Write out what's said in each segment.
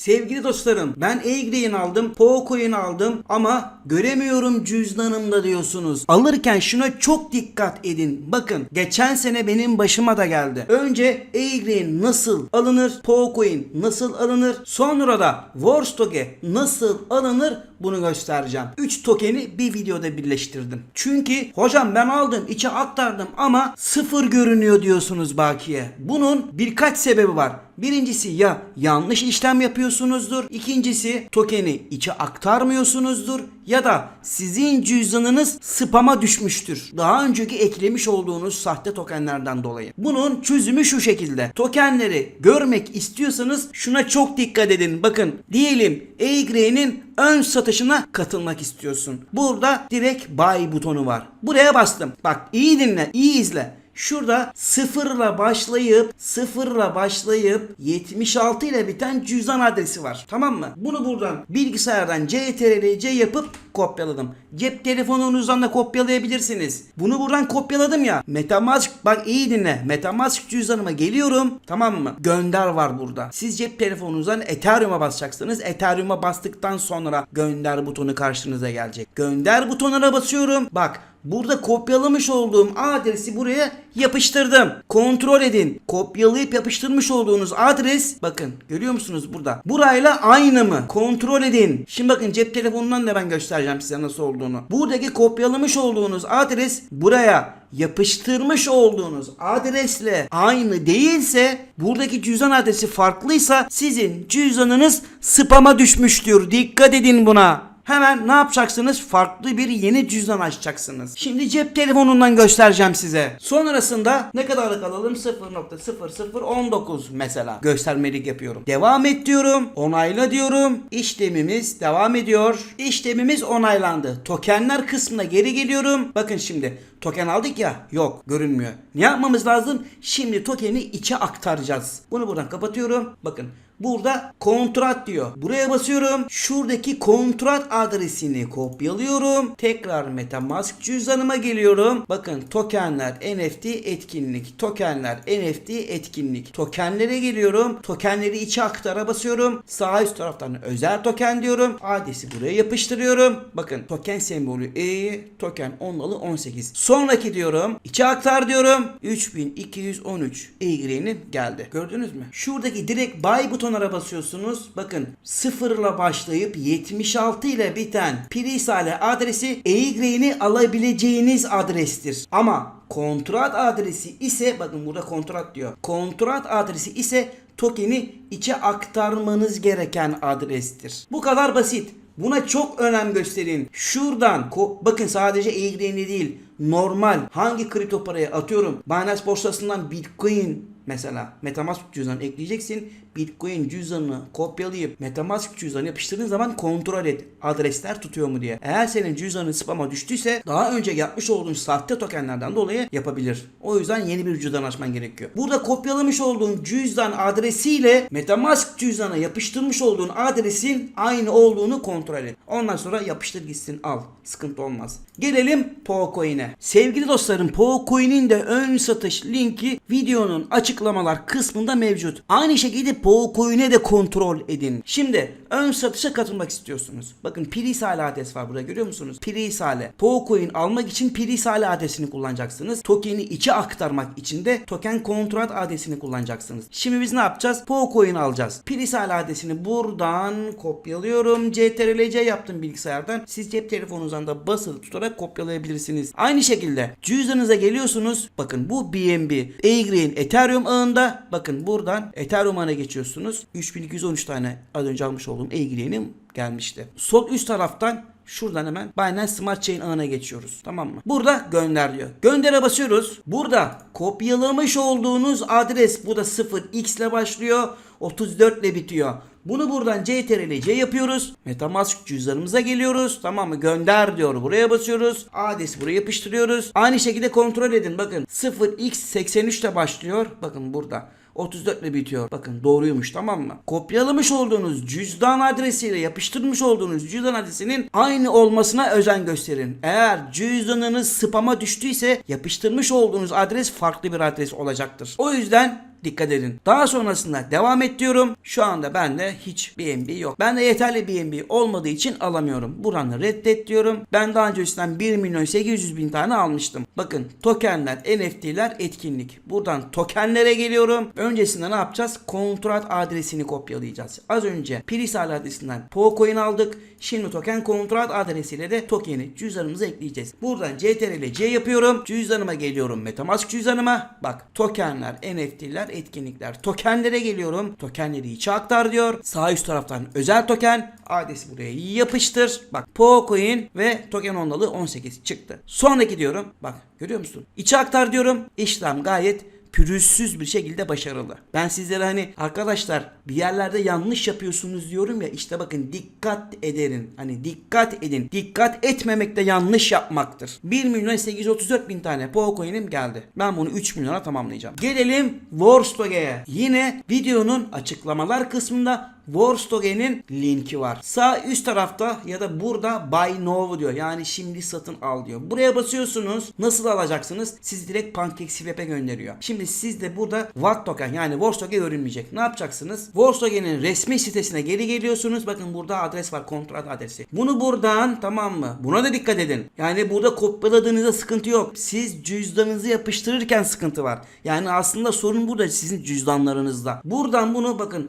Sevgili dostlarım ben Egre'yi aldım, Poco'yu aldım ama göremiyorum cüzdanımda diyorsunuz. Alırken şuna çok dikkat edin. Bakın geçen sene benim başıma da geldi. Önce Egre'in nasıl alınır, Poco'in nasıl alınır, sonra da Warstock'e nasıl alınır bunu göstereceğim. 3 tokeni bir videoda birleştirdim. Çünkü hocam ben aldım, içe aktardım ama sıfır görünüyor diyorsunuz bakiye. Bunun birkaç sebebi var. Birincisi ya yanlış işlem yapıyorsunuzdur. İkincisi tokeni içe aktarmıyorsunuzdur. Ya da sizin cüzdanınız spama düşmüştür. Daha önceki eklemiş olduğunuz sahte tokenlerden dolayı. Bunun çözümü şu şekilde. Tokenleri görmek istiyorsanız şuna çok dikkat edin. Bakın diyelim EYG'nin ön satışına katılmak istiyorsun. Burada direkt buy butonu var. Buraya bastım. Bak iyi dinle, iyi izle. Şurada sıfırla başlayıp sıfırla başlayıp 76 ile biten cüzdan adresi var. Tamam mı? Bunu buradan bilgisayardan CTRL-C yapıp kopyaladım. Cep telefonunuzdan da kopyalayabilirsiniz. Bunu buradan kopyaladım ya. Metamask bak iyi dinle. Metamask cüzdanıma geliyorum. Tamam mı? Gönder var burada. Siz cep telefonunuzdan Ethereum'a basacaksınız. Ethereum'a bastıktan sonra gönder butonu karşınıza gelecek. Gönder butonuna basıyorum. Bak Burada kopyalamış olduğum adresi buraya yapıştırdım. Kontrol edin. Kopyalayıp yapıştırmış olduğunuz adres bakın görüyor musunuz burada? Burayla aynı mı? Kontrol edin. Şimdi bakın cep telefonundan da ben göstereceğim size nasıl olduğunu. Buradaki kopyalamış olduğunuz adres buraya yapıştırmış olduğunuz adresle aynı değilse buradaki cüzdan adresi farklıysa sizin cüzdanınız spama düşmüştür. Dikkat edin buna. Hemen ne yapacaksınız? Farklı bir yeni cüzdan açacaksınız. Şimdi cep telefonundan göstereceğim size. Sonrasında ne kadarlık alalım? 0.0019 mesela. Göstermelik yapıyorum. Devam et diyorum. Onayla diyorum. İşlemimiz devam ediyor. İşlemimiz onaylandı. Tokenler kısmına geri geliyorum. Bakın şimdi token aldık ya. Yok görünmüyor. Ne yapmamız lazım? Şimdi tokeni içe aktaracağız. Bunu buradan kapatıyorum. Bakın Burada kontrat diyor. Buraya basıyorum. Şuradaki kontrat adresini kopyalıyorum. Tekrar Metamask cüzdanıma geliyorum. Bakın tokenler NFT etkinlik. Tokenler NFT etkinlik. Tokenlere geliyorum. Tokenleri içe aktara basıyorum. Sağ üst taraftan özel token diyorum. Adresi buraya yapıştırıyorum. Bakın token sembolü E, token 10 alı 18. Sonraki diyorum. İçe aktar diyorum. 3213 EY'nin geldi. Gördünüz mü? Şuradaki direkt buy butonlara basıyorsunuz. Bakın sıfırla başlayıp 76 ile biten Pirisale adresi EY'ni alabileceğiniz adrestir. Ama kontrat adresi ise bakın burada kontrat diyor. Kontrat adresi ise tokeni içe aktarmanız gereken adrestir. Bu kadar basit. Buna çok önem gösterin. Şuradan bakın sadece EYG'ni değil normal hangi kripto paraya atıyorum Binance borsasından Bitcoin mesela Metamask cüzdanı ekleyeceksin. Bitcoin cüzdanını kopyalayıp Metamask cüzdanı yapıştırdığın zaman kontrol et. Adresler tutuyor mu diye. Eğer senin cüzdanın spama düştüyse daha önce yapmış olduğun sahte tokenlerden dolayı yapabilir. O yüzden yeni bir cüzdan açman gerekiyor. Burada kopyalamış olduğun cüzdan adresiyle Metamask cüzdana yapıştırmış olduğun adresin aynı olduğunu kontrol et. Ondan sonra yapıştır gitsin al. Sıkıntı olmaz. Gelelim Pocoin'e. Sevgili dostlarım Pocoin'in de ön satış linki videonun açıklamalar kısmında mevcut. Aynı şekilde Pocoin'e de kontrol edin. Şimdi ön satışa katılmak istiyorsunuz. Bakın Pirisale adres var burada görüyor musunuz? Pirisale. Pocoin almak için Pirisale adresini kullanacaksınız. Token'i içe aktarmak için de token kontrat adresini kullanacaksınız. Şimdi biz ne yapacağız? Pocoin alacağız. Pirisale adresini buradan kopyalıyorum. CTRL-C yaptım bilgisayardan. Siz cep telefonunuzdan da basılı tutarak kopyalayabilirsiniz. Aynı şekilde cüzdanınıza geliyorsunuz. Bakın bu BNB. Eygrein Ethereum ağında. Bakın buradan Ethereum ağına geçiyorsunuz. 3213 tane az önce almış olduğum Eygreinim gelmişti. Sol üst taraftan Şuradan hemen Binance Smart Chain ağına geçiyoruz. Tamam mı? Burada gönder diyor. Göndere basıyoruz. Burada kopyalamış olduğunuz adres bu da 0x ile başlıyor. 34 ile bitiyor. Bunu buradan CTRL-C yapıyoruz. Metamask cüzdanımıza geliyoruz. Tamam mı? Gönder diyor. Buraya basıyoruz. Adresi buraya yapıştırıyoruz. Aynı şekilde kontrol edin. Bakın 0x83 ile başlıyor. Bakın burada. 34 ile bitiyor. Bakın doğruymuş tamam mı? Kopyalamış olduğunuz cüzdan adresiyle yapıştırmış olduğunuz cüzdan adresinin aynı olmasına özen gösterin. Eğer cüzdanınız spama düştüyse yapıştırmış olduğunuz adres farklı bir adres olacaktır. O yüzden dikkat edin. Daha sonrasında devam et diyorum. Şu anda bende hiç BNB yok. Bende yeterli BNB olmadığı için alamıyorum. Buradan reddet diyorum. Ben daha önce üstten 1 milyon 800 bin tane almıştım. Bakın tokenler, NFT'ler etkinlik. Buradan tokenlere geliyorum. Öncesinde ne yapacağız? Kontrat adresini kopyalayacağız. Az önce Pirisal adresinden Pocoin aldık. Şimdi token kontrat adresiyle de tokeni cüzdanımıza ekleyeceğiz. Buradan CTRL C yapıyorum. Cüzdanıma geliyorum. Metamask cüzdanıma. Bak tokenler, NFT'ler, etkinlikler. Tokenlere geliyorum. Tokenleri içe aktar diyor. Sağ üst taraftan özel token. Adresi buraya yapıştır. Bak Pocoin ve token ondalığı 18 çıktı. Sonraki diyorum. Bak görüyor musun? İçe aktar diyorum. İşlem gayet pürüzsüz bir şekilde başarılı. Ben sizlere hani arkadaşlar bir yerlerde yanlış yapıyorsunuz diyorum ya işte bakın dikkat ederin. Hani dikkat edin. Dikkat etmemek de yanlış yapmaktır. 1 milyon 834 bin tane Pocoin'im geldi. Ben bunu 3 milyona tamamlayacağım. Gelelim Warstoge'ye. Yine videonun açıklamalar kısmında Warstoge'nin linki var. Sağ üst tarafta ya da burada buy now diyor. Yani şimdi satın al diyor. Buraya basıyorsunuz. Nasıl alacaksınız? Sizi direkt PancakeSwap'e gönderiyor. Şimdi siz de burada Watt token yani Warstoge görünmeyecek. Ne yapacaksınız? Warstoge'nin resmi sitesine geri geliyorsunuz. Bakın burada adres var. Kontrat adresi. Bunu buradan tamam mı? Buna da dikkat edin. Yani burada kopyaladığınızda sıkıntı yok. Siz cüzdanınızı yapıştırırken sıkıntı var. Yani aslında sorun burada sizin cüzdanlarınızda. Buradan bunu bakın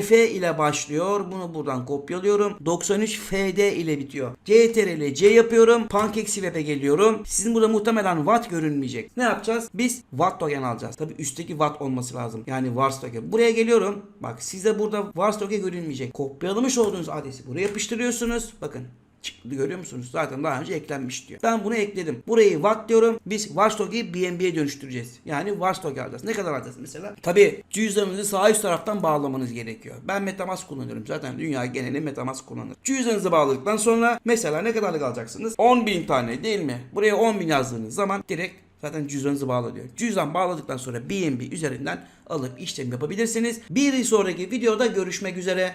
0xEF ile başlıyor. Bunu buradan kopyalıyorum. 93FD ile bitiyor. CTRL C yapıyorum. PancakeSwap'e geliyorum. Sizin burada muhtemelen Watt görünmeyecek. Ne yapacağız? Biz Watt token alacağız. Tabi üstteki Watt olması lazım. Yani Wars token. Buraya geliyorum. Bak sizde burada Wars token görünmeyecek. Kopyalamış olduğunuz adresi buraya yapıştırıyorsunuz. Bakın çıktı görüyor musunuz? Zaten daha önce eklenmiş diyor. Ben bunu ekledim. Burayı watt diyorum. Biz Watchdog'i BNB'ye dönüştüreceğiz. Yani Watchdog alacağız. Ne kadar alacağız mesela? Tabi cüzdanınızı sağ üst taraftan bağlamanız gerekiyor. Ben Metamask kullanıyorum. Zaten dünya geneli Metamask kullanır. Cüzdanınızı bağladıktan sonra mesela ne kadarlık alacaksınız? 10.000 tane değil mi? Buraya 10.000 yazdığınız zaman direkt Zaten cüzdanınızı bağla diyor. Cüzdan bağladıktan sonra BNB üzerinden alıp işlem yapabilirsiniz. Bir sonraki videoda görüşmek üzere.